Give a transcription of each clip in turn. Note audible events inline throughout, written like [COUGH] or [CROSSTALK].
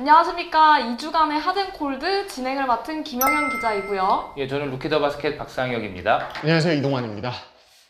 안녕하십니까. 2주간의 하젠콜드 진행을 맡은 김영현 기자이고요. 예, 저는 루키더 바스켓 박상혁입니다. 안녕하세요 이동환입니다.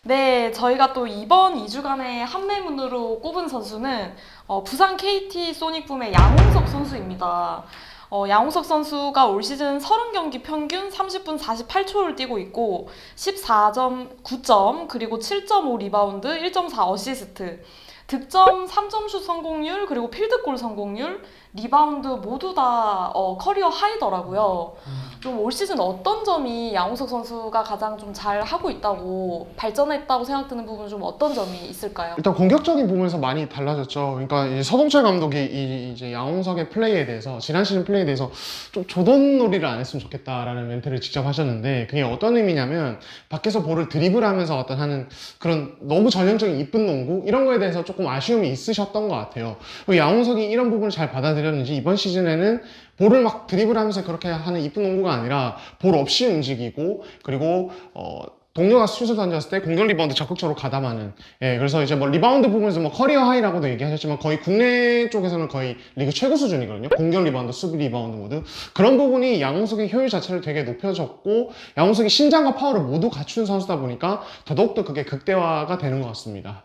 네, 저희가 또 이번 2주간의 한매문으로 꼽은 선수는 어, 부산 KT 소닉붐의 양홍석 선수입니다. 어, 양홍석 선수가 올 시즌 30경기 평균 30분 48초를 뛰고 있고 14점 9점 그리고 7.5 리바운드 1.4 어시스트 득점 3점 슛 성공률 그리고 필드골 성공률 리바운드 모두 다 어, 커리어 하이더라고요. 좀 올 시즌 어떤 점이 양홍석 선수가 가장 좀 잘 하고 있다고 발전했다고 생각드는 부분 좀 어떤 점이 있을까요? 일단 공격적인 부분에서 많이 달라졌죠. 그러니까 이 서동철 감독이 이 이제 양홍석의 플레이에 대해서 지난 시즌 플레이에 대해서 좀 조던놀이를 안 했으면 좋겠다라는 멘트를 직접 하셨는데 그게 어떤 의미냐면 밖에서 볼을 드리블하면서 어떤 하는 그런 너무 전형적인 이쁜 농구 이런 거에 대해서 조금 아쉬움이 있으셨던 것 같아요. 그리고 양홍석이 이런 부분을 잘 받아들였는지 이번 시즌에는 볼을 막 드리블하면서 그렇게 하는 이쁜 농구가 아니라 볼 없이 움직이고 그리고 어 동료가 슛을 던졌을 때 공격 리바운드 적극적으로 가담하는. 예 그래서 이제 뭐 리바운드 부분에서 뭐 커리어 하이라고도 얘기하셨지만 거의 국내 쪽에서는 거의 리그 최고 수준이거든요. 공격 리바운드 수비 리바운드 모두. 그런 부분이 양홍석의 효율 자체를 되게 높여줬고 양홍석이 신장과 파워를 모두 갖춘 선수다 보니까 더더욱더 그게 극대화가 되는 것 같습니다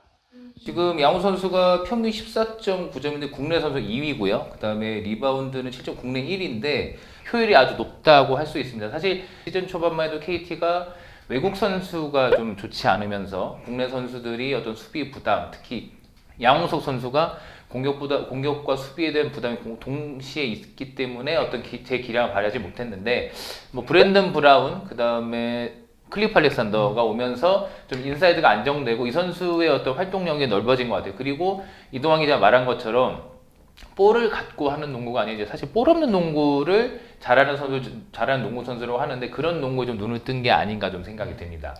지금 양호 선수가 평균 14.9점인데 국내 선수 2위고요. 그 다음에 리바운드는 실제 국내 1위인데 효율이 아주 높다고 할 수 있습니다. 사실 시즌 초반만 해도 KT가 외국 선수가 좀 좋지 않으면서 국내 선수들이 어떤 수비 부담, 특히 양홍석 선수가 공격보다 공격과 수비에 대한 부담이 공- 동시에 있기 때문에 어떤 기- 제 기량을 발휘하지 못했는데 뭐 브랜든 브라운 그 다음에 클리프 알렉산더가 오면서 좀 인사이드가 안정되고 이 선수의 어떤 활동력이 넓어진 것 같아요. 그리고 이동환 기자 가 말한 것처럼 볼을 갖고 하는 농구가 아니지 사실 볼 없는 농구를 잘하는 선수 잘하는 농구 선수라고 하는데 그런 농구에 좀 눈을 뜬 게 아닌가 좀 생각이 됩니다.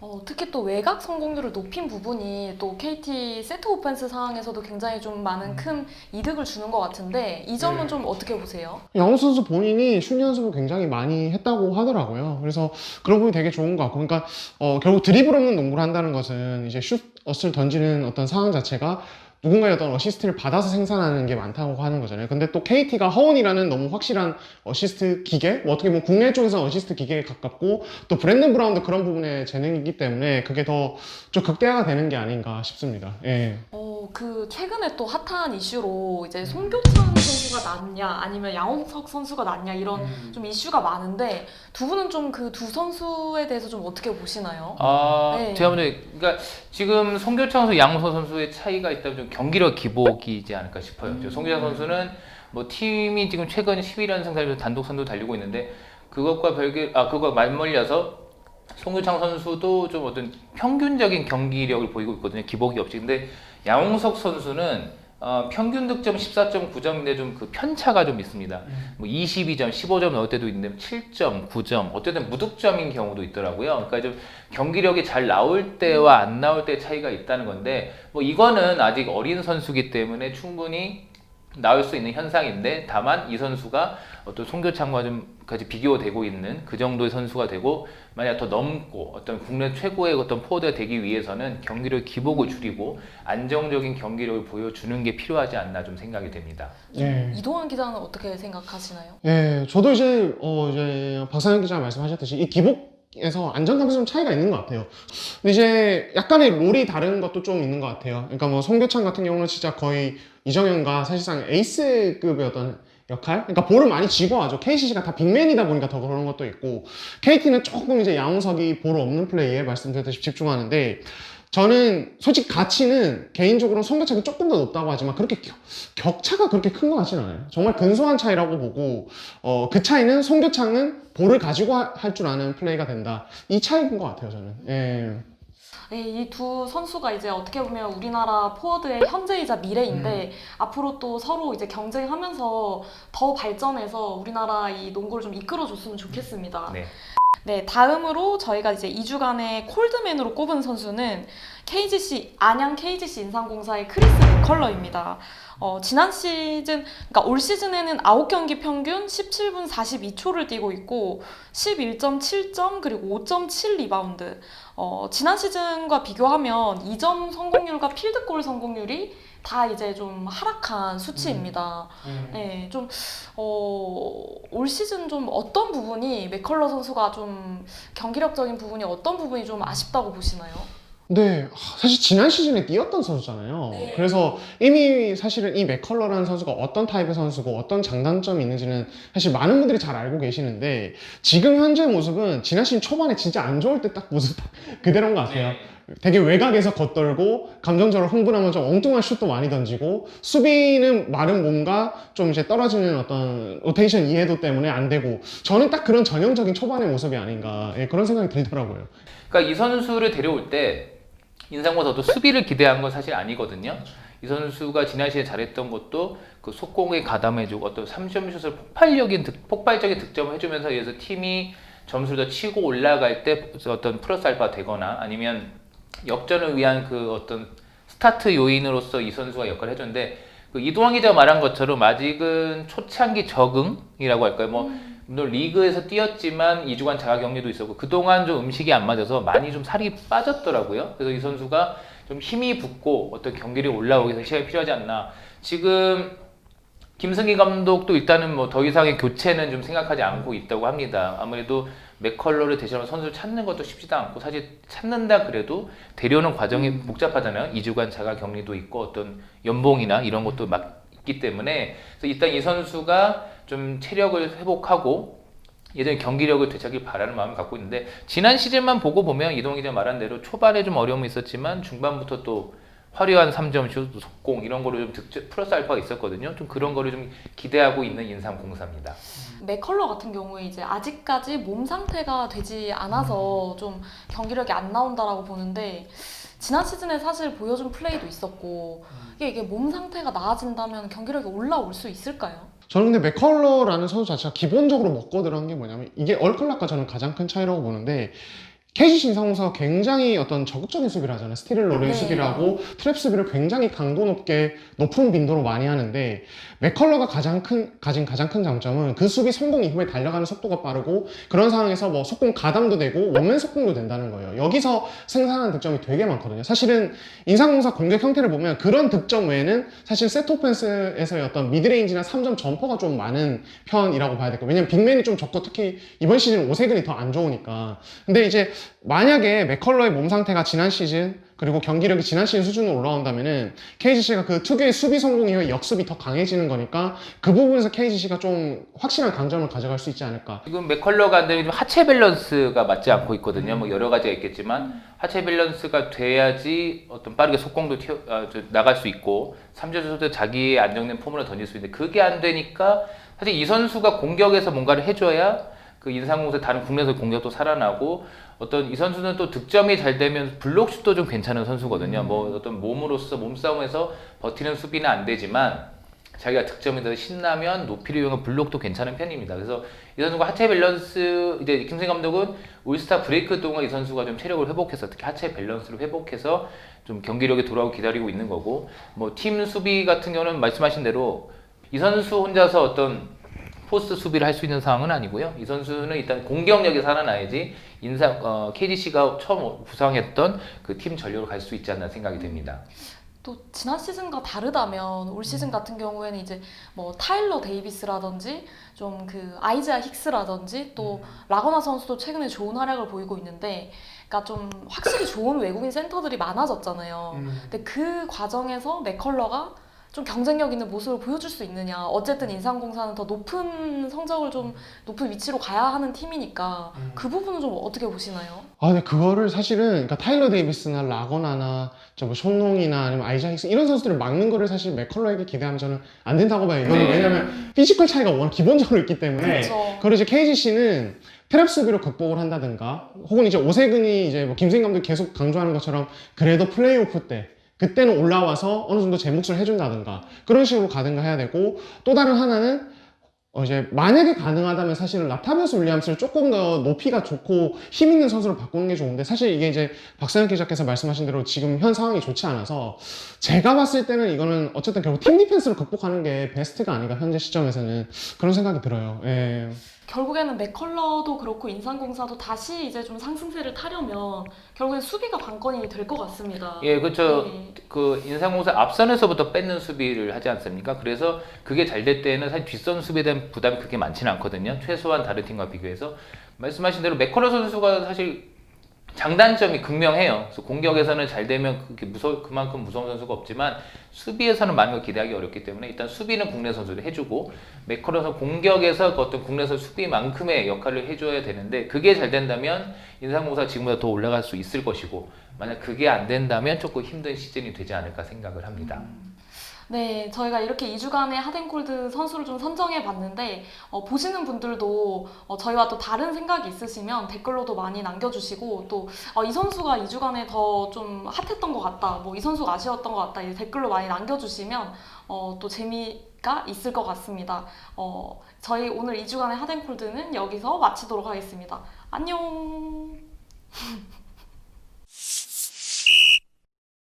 어, 특히 또 외곽 성공률을 높인 부분이 또 KT 세트 오펜스 상황에서도 굉장히 좀 많은 큰 이득을 주는 것 같은데 이 점은 좀 어떻게 보세요? 양호 선수 본인이 슛 연습을 굉장히 많이 했다고 하더라고요. 그래서 그런 부분이 되게 좋은 것 같고, 그러니까 어, 결국 드리블 없는 농구를 한다는 것은 이제 슛을 던지는 어떤 상황 자체가 누군가의 어떤 어시스트를 받아서 생산하는 게 많다고 하는 거잖아요. 근데 또 KT가 허원이라는 너무 확실한 어시스트 기계, 뭐 어떻게 보면 국내 쪽에서 어시스트 기계에 가깝고 또 브랜든 브라운도 그런 부분에 재능이기 때문에 그게 더 좀 극대화가 되는 게 아닌가 싶습니다. 예. 어, 그 최근에 또 핫한 이슈로 이제 송교창 선수가 낫냐 아니면 양홍석 선수가 낫냐 이런 좀 이슈가 많은데 두 분은 좀 그 두 선수에 대해서 좀 어떻게 보시나요? 아, 네. 제가 먼저 그러니까 지금 송교창 선수, 양호 선수의 차이가 있다면 좀 경기력 기복이지 않을까 싶어요. 저 송교창 선수는 뭐 팀이 지금 최근 11연승 달리면서 단독 선두 달리고 있는데 그것과 별개 아 그거 맞물려서 송교창 선수도 좀 어떤 평균적인 경기력을 보이고 있거든요. 기복이 없이. 근데 양홍석 선수는 어, 평균 득점 14.9점인데 좀 그 편차가 좀 있습니다. 뭐 22점, 15점 넣을 때도 있는데 7점, 9점, 어쨌든 무득점인 경우도 있더라고요. 그러니까 좀 경기력이 잘 나올 때와 안 나올 때 차이가 있다는 건데 뭐 이거는 아직 어린 선수기 때문에 충분히 나올 수 있는 현상인데 다만 이 선수가 어떤 송교창과 좀 까지 비교되고 있는 그 정도의 선수가 되고 만약 더 넘고 어떤 국내 최고의 어떤 포워드가 되기 위해서는 경기력 기복을 줄이고 안정적인 경기력을 보여주는 게 필요하지 않나 좀 생각이 됩니다. 예. 이동환 기자는 어떻게 생각하시나요? 예, 저도 이제, 어, 이제, 박상현 기자가 말씀하셨듯이, 이 기복 에서 안정감에서 좀 차이가 있는 것 같아요. 근데 이제, 약간의 롤이 다른 것도 좀 있는 것 같아요. 그러니까 뭐, 송교창 같은 경우는 진짜 거의 이정현과 사실상 에이스급의 어떤 역할? 그러니까 볼을 많이 쥐고 하죠. KCC가 다 빅맨이다 보니까 더 그런 것도 있고, KT는 조금 이제 양홍석이 볼 없는 플레이에 말씀드렸듯이 집중하는데, 저는 솔직히 가치는 개인적으로 송교창이 조금 더 높다고 하지만 그렇게 격, 격차가 그렇게 큰 것 같지는 않아요. 정말 근소한 차이라고 보고 어, 그 차이는 송교창은 볼을 가지고 할 줄 아는 플레이가 된다. 이 차이인 것 같아요, 저는. 예. 네, 이두 선수가 이제 어떻게 보면 우리나라 포워드의 현재이자 미래인데 앞으로 또 서로 이제 경쟁하면서 더 발전해서 우리나라 이 농구를 좀 이끌어줬으면 좋겠습니다. 네. 네, 다음으로 저희가 이제 2주간의 콜드맨으로 꼽은 선수는 KGC, 안양 KGC 인삼공사의 크리스 맥컬러입니다. 어, 지난 시즌, 그러니까 올 시즌에는 9경기 평균 17분 42초를 뛰고 있고 11.7점 그리고 5.7 리바운드. 어, 지난 시즌과 비교하면 2점 성공률과 필드골 성공률이 다 이제 좀 하락한 수치입니다. 네, 좀, 어, 올 시즌 좀 어떤 부분이 맥컬러 선수가 좀 경기력적인 부분이 어떤 부분이 좀 아쉽다고 보시나요? 네, 하, 사실 지난 시즌에 뛰었던 선수잖아요. 네. 그래서 이미 사실은 이 맥컬러라는 선수가 어떤 타입의 선수고 어떤 장단점이 있는지는 사실 많은 분들이 잘 알고 계시는데 지금 현재 모습은 지난 시즌 초반에 진짜 안 좋을 때 딱 모습 그대로인 것 같아요. 되게 외곽에서 겉돌고 감정적으로 흥분하면 좀 엉뚱한 슛도 많이 던지고 수비는 마른 몸과 좀 이제 떨어지는 어떤 로테이션 이해도 때문에 안 되고 저는 딱 그런 전형적인 초반의 모습이 아닌가 예, 그런 생각이 들더라고요. 그러니까 이 선수를 데려올 때 인상과 저도 수비를 기대한 건 사실 아니거든요. 이 선수가 지난 시즌에 잘했던 것도 그 속공에 가담해주고 어떤 3점 슛을 폭발적인 득, 폭발적인 득점을 해주면서 그래서 팀이 점수를 더 치고 올라갈 때 어떤 플러스 알파가 되거나 아니면 역전을 위한 그 어떤 스타트 요인으로서 이 선수가 역할을 해줬는데 그 이동환 기자가 말한 것처럼 아직은 초창기 적응이라고 할까요? 뭐 물론 리그에서 뛰었지만 2주간 자가 격리도 있었고 그동안 좀 음식이 안 맞아서 많이 좀 살이 빠졌더라고요. 그래서 이 선수가 좀 힘이 붙고 어떤 경기력이 올라오기 위해서 시간이 필요하지 않나. 지금 김승기 감독도 일단은 뭐 더 이상의 교체는 좀 생각하지 않고 있다고 합니다. 아무래도 맥컬러를 대신하는 선수를 찾는 것도 쉽지도 않고 사실 찾는다 그래도 데려오는 과정이 복잡하잖아요. 2주간 자가 격리도 있고 어떤 연봉이나 이런 것도 막 있기 때문에 그래서 일단 이 선수가 좀 체력을 회복하고 예전에 경기력을 되찾길 바라는 마음을 갖고 있는데 지난 시즌만 보고 보면 이동희 기자 말한 대로 초반에 좀 어려움이 있었지만 중반부터 또 화려한 3점 슛, 속공 이런 거로 좀 득점 플러스 알파가 있었거든요. 좀 그런 거를 좀 기대하고 있는 인삼 공사입니다. 맥컬러 같은 경우에 이제 아직까지 몸 상태가 되지 않아서 좀 경기력이 안 나온다라고 보는데 지난 시즌에 사실 보여준 플레이도 있었고 이게, 이게 몸 상태가 나아진다면 경기력이 올라올 수 있을까요? 저는 근데 맥컬러라는 선수 자체가 기본적으로 들어간 게 뭐냐면 이게 얼클락과 저는 가장 큰 차이라고 보는데 KGC 인상공사가 굉장히 어떤 적극적인 수비를 하잖아요. 스틸을 노리는 네. 수비를 하고 트랩 수비를 굉장히 강도 높게 높은 빈도로 많이 하는데 맥컬러가 가장 큰 가진 가장 큰 장점은 그 수비 성공 이후에 달려가는 속도가 빠르고 그런 상황에서 뭐 속공 가담도 되고 원맨 속공도 된다는 거예요. 여기서 생산하는 득점이 되게 많거든요. 사실은 인상공사 공격 형태를 보면 그런 득점 외에는 사실 세트 오펜스에서의 어떤 미드레인지나 3점 점퍼가 좀 많은 편이라고 봐야 될 거예요 왜냐면 빅맨이 좀 적고 특히 이번 시즌 오세근이 더 안 좋으니까. 근데 이제 만약에 맥컬러의 몸 상태가 지난 시즌 그리고 경기력이 지난 시즌 수준으로 올라온다면은 KGC가 그 특유의 수비 성공 이후에 역습이 더 강해지는 거니까 그 부분에서 KGC가 좀 확실한 강점을 가져갈 수 있지 않을까. 지금 맥컬러가 좀 하체 밸런스가 맞지 않고 있거든요. 뭐 여러 가지가 있겠지만 하체 밸런스가 돼야지 어떤 빠르게 속공도 튀어, 아, 저, 나갈 수 있고 3점에서도 자기의 안정된 폼으로 던질 수 있는데 그게 안 되니까 사실 이 선수가 공격에서 뭔가를 해줘야 그 인상공사 다른 국내에서 공격도 살아나고 어떤 이 선수는 또 득점이 잘 되면 블록슛도 좀 괜찮은 선수거든요. 뭐 어떤 몸으로서 몸싸움에서 버티는 수비는 안 되지만 자기가 득점에 대해서 신나면 높이를 이용한 블록도 괜찮은 편입니다. 그래서 이 선수가 하체 밸런스 이제 김승 감독은 올스타 브레이크 동안 이 선수가 좀 체력을 회복해서 특히 하체 밸런스를 회복해서 좀 경기력이 돌아오고 기다리고 있는 거고 뭐 팀 수비 같은 경우는 말씀하신 대로 이 선수 혼자서 어떤 포스트 수비를 할 수 있는 상황은 아니고요. 이 선수는 일단 공격력이 살아나야지 인상 어, KGC가 처음 구상했던 그 팀 전력으로 갈 수 있지 않나 생각이 됩니다. 또 지난 시즌과 다르다면 올 시즌 같은 경우에는 이제 뭐 타일러 데이비스라든지 좀 그 아이자 힉스라든지 또 라거나 선수도 최근에 좋은 활약을 보이고 있는데 그러니까 좀 확실히 좋은 외국인 센터들이 많아졌잖아요. 근데 그 과정에서 맥컬러가 좀 경쟁력 있는 모습을 보여줄 수 있느냐. 어쨌든 인상공사는 더 높은 성적을 좀 높은 위치로 가야 하는 팀이니까 그 부분은 좀 어떻게 보시나요? 아, 근데 그거를 사실은 그러니까 타일러 데이비스나 라거나나 저뭐 쇼농이나 아니면 아이자 힉스 이런 선수들을 막는 거를 사실 맥컬러에게 기대하면 저는 안 된다고 봐요. 이거는 네. 왜냐면 피지컬 차이가 워낙 기본적으로 있기 때문에 그렇죠. 그리고 이제 KGC는 트랩 수비로 극복을 한다든가 혹은 이제 오세근이 이제 뭐 김승희 감독이 계속 강조하는 것처럼 그래도 플레이오프 때 그때는 올라와서 어느 정도 제 몫을 해준다든가 그런 식으로 가든가 해야 되고 또 다른 하나는 어 이제 만약에 가능하다면 사실은 라타비어스 윌리엄스를 조금 더 높이가 좋고 힘 있는 선수로 바꾸는 게 좋은데 사실 이게 이제 박사영 기자께서 말씀하신 대로 지금 현 상황이 좋지 않아서 제가 봤을 때는 이거는 어쨌든 결국 팀 디펜스로 극복하는 게 베스트가 아닌가 현재 시점에서는 그런 생각이 들어요. 예. 결국에는 맥컬러도 그렇고 인상공사도 다시 이제 좀 상승세를 타려면 결국엔 수비가 관건이 될 것 같습니다. 예, 그렇죠. 네. 그 인상공사 앞선에서부터 뺏는 수비를 하지 않습니까? 그래서 그게 잘 될 때는 사실 뒷선 수비에 대한 부담이 그렇게 많지는 않거든요. 최소한 다른 팀과 비교해서 말씀하신 대로 맥커러 선수가 사실 장단점이 극명해요. 그래서 공격에서는 잘 되면 무서 그만큼 무서운 선수가 없지만 수비에서는 많은 걸 기대하기 어렵기 때문에 일단 수비는 국내 선수들이 해주고 맥커러서 공격에서 그 어떤 국내 선수 수비만큼의 역할을 해줘야 되는데 그게 잘 된다면 인상공사 지금보다 더 올라갈 수 있을 것이고 만약 그게 안 된다면 조금 힘든 시즌이 되지 않을까 생각을 합니다. 네, 저희가 이렇게 2주간의 하덴콜드 선수를 좀 선정해 봤는데 어, 보시는 분들도 어, 저희와 또 다른 생각이 있으시면 댓글로도 많이 남겨주시고 또 이 선수가 2주간에 더 좀 핫했던 것 같다, 뭐 이 선수가 아쉬웠던 것 같다 이 댓글로 많이 남겨주시면 어, 또 재미가 있을 것 같습니다. 어, 저희 오늘 2주간의 하덴콜드는 여기서 마치도록 하겠습니다. 안녕. [LAUGHS]